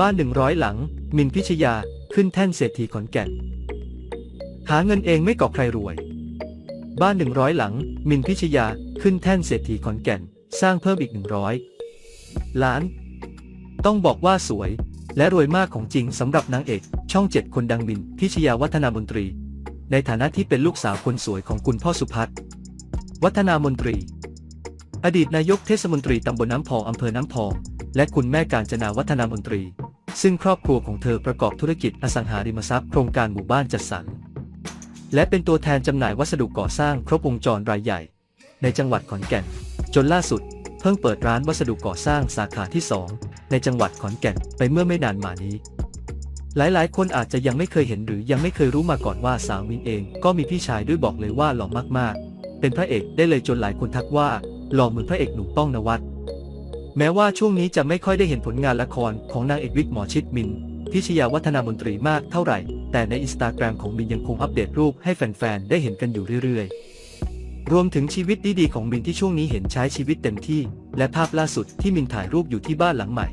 บ้านหนึ่งร้อยหลัง มินพิชยา ขึ้นแท่นเศรษฐีขอนแก่น หาเงินเองไม่ก่อใครรวย บ้านหนึ่งร้อยหลัง มินพิชยา ขึ้นแท่นเศรษฐีขอนแก่น สร้างเพิ่มอีกหนึ่งร้อยล้าน ต้องบอกว่าสวย และรวยมากของจริงสำหรับนางเอกช่องเจ็ดคนดังมินพิชยาวัฒนามนตรี ในฐานะที่เป็นลูกสาวคนสวยของคุณพ่อสุพัฒน์วัฒนามนตรี อดีตนายกเทศมนตรีตำบลน้ำพองอำเภอน้ำพอง และคุณแม่การจนาวัฒนามนตรี ซึ่งครอบครัวของเธอประกอบธุรกิจอสังหาริมทรัพย์โครงการหมู่บ้านจัดสรร และเป็นตัวแทนจำหน่ายวัสดุก่อสร้างครบวงจรรายใหญ่ ในจังหวัดขอนแก่น จนล่าสุด เพิ่งเปิดร้านวัสดุก่อสร้างสาขาที่ 2 ในจังหวัดขอนแก่นไปเมื่อไม่นานมานี้ หลายๆ คนอาจจะยังไม่เคยเห็นหรือยังไม่เคยรู้มาก่อนว่าสาวมินเอง ก็มีพี่ชายด้วยบอกเลยว่าหล่อมากๆ เป็นพระเอกได้เลยจนหลายคนทักว่าหล่อเหมือนพระเอกหนุ่มป้องนวัด แม้ว่าช่วงนี้จะไม่ค่อยได้เห็นผลงานละครของนางเอกวิกหมอชิดมิน พิชยาวัฒนามนตรีมากเท่าไหร่ แต่ในอินสตาแกรมของมินยังคงอัปเดตรูปให้แฟนๆ ได้เห็นกันอยู่เรื่อยๆ รวมถึงชีวิตดีๆของมินที่ช่วงนี้เห็นใช้ชีวิตเต็มที่ และภาพล่าสุดที่มินถ่ายรูปอยู่ที่บ้านหลังใหม่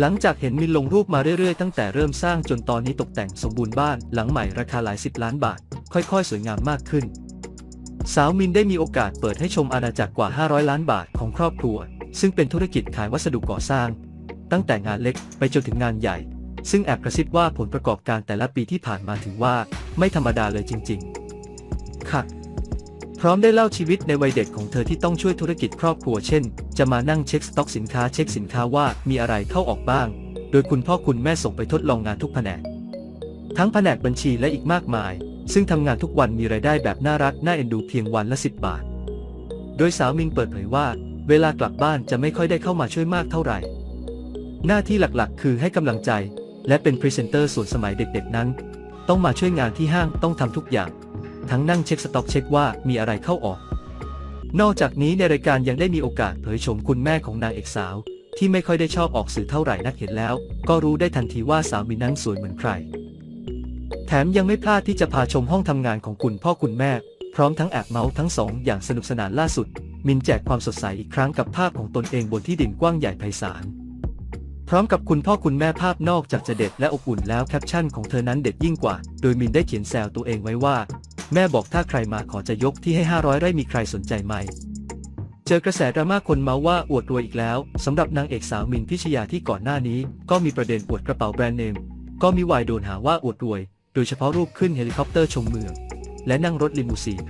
หลังจากเห็นมินลงรูปมาเรื่อยๆ ตั้งแต่เริ่มสร้างจนตอนนี้ตกแต่งสมบูรณ์บ้านหลังใหม่ราคาหลายสิบล้านบาท ค่อยๆ สวยงามมากขึ้น สาวมินได้มีโอกาสเปิดให้ชมอาณาจักรกว่า 500 ล้านบาทของครอบครัว ซึ่งเป็นธุรกิจขายวัสดุก่อสร้าง ตั้งแต่งานเล็กไปจนถึงงานใหญ่ ซึ่งแอบกระซิบว่าผลประกอบการแต่ละปีที่ผ่านมาถือว่าไม่ธรรมดาเลยจริง ๆ ค่ะ พร้อมได้เล่าชีวิตในวัยเด็กของเธอที่ต้องช่วยธุรกิจครอบครัวเช่น จะมานั่งเช็คสต็อกสินค้าเช็คสินค้าว่ามีอะไรเข้าออกบ้าง โดยคุณพ่อคุณแม่ส่งไปทดลองงานทุกแผนก ทั้งแผนกบัญชีและอีกมากมาย ซึ่งทำงานทุกวันมีรายได้แบบน่ารักน่าเอ็นดูเพียงวันละ 10 บาท โดยสาวมินเปิดเผยว่า เวลากลับบ้านจะไม่ค่อยได้เข้ามาช่วยมากเท่าไหร่ หน้าที่หลักๆ คือให้กำลังใจ และเป็นพรีเซนเตอร์ส่วนสมัยเด็กๆนั้น ต้องมาช่วยงานที่ห้างต้องทำทุกอย่าง ทั้งนั่งเช็คสต็อกเช็คว่ามีอะไรเข้าออก นอกจากนี้ในรายการยังได้มีโอกาสเผยชมคุณแม่ของนางเอกสาว ที่ไม่ค่อยได้ชอบออกสื่อเท่าไหร่นักเห็นแล้ว ก็รู้ได้ทันทีว่าสาวมินนั้นสวยเหมือนใคร แถมยังไม่พลาดที่จะพาชมห้องทำงานของคุณพ่อคุณแม่ พร้อมทั้งแอบเมาส์ทั้งสองอย่างสนุกสนานล่าสุด มินแจกความสดใสอีกครั้งกับภาพของตนเองบนที่ดินกว้างใหญ่ไพศาล พร้อมกับคุณพ่อคุณแม่ภาพนอกจากจะเด็ดและอบอุ่นแล้วแคปชั่นของเธอนั้นเด็ดยิ่งกว่า โดยมินได้เขียนแซวตัวเองไว้ว่า แม่บอกถ้าใครมาขอจะยกที่ให้ 500 ไร่มีใครสนใจไหมเจอกระแสดราม่าคนมาว่าอวดรวยอีกแล้วสำหรับนางเอกสาวมินพิชยาที่ก่อนหน้านี้ ก็มีประเด็นอวดกระเป๋าแบรนด์เนม ก็มีวายโดนหาว่าอวดรวย โดยเฉพาะรูปขึ้นเฮลิคอปเตอร์ชมเมือง และนั่งรถลิมูซีน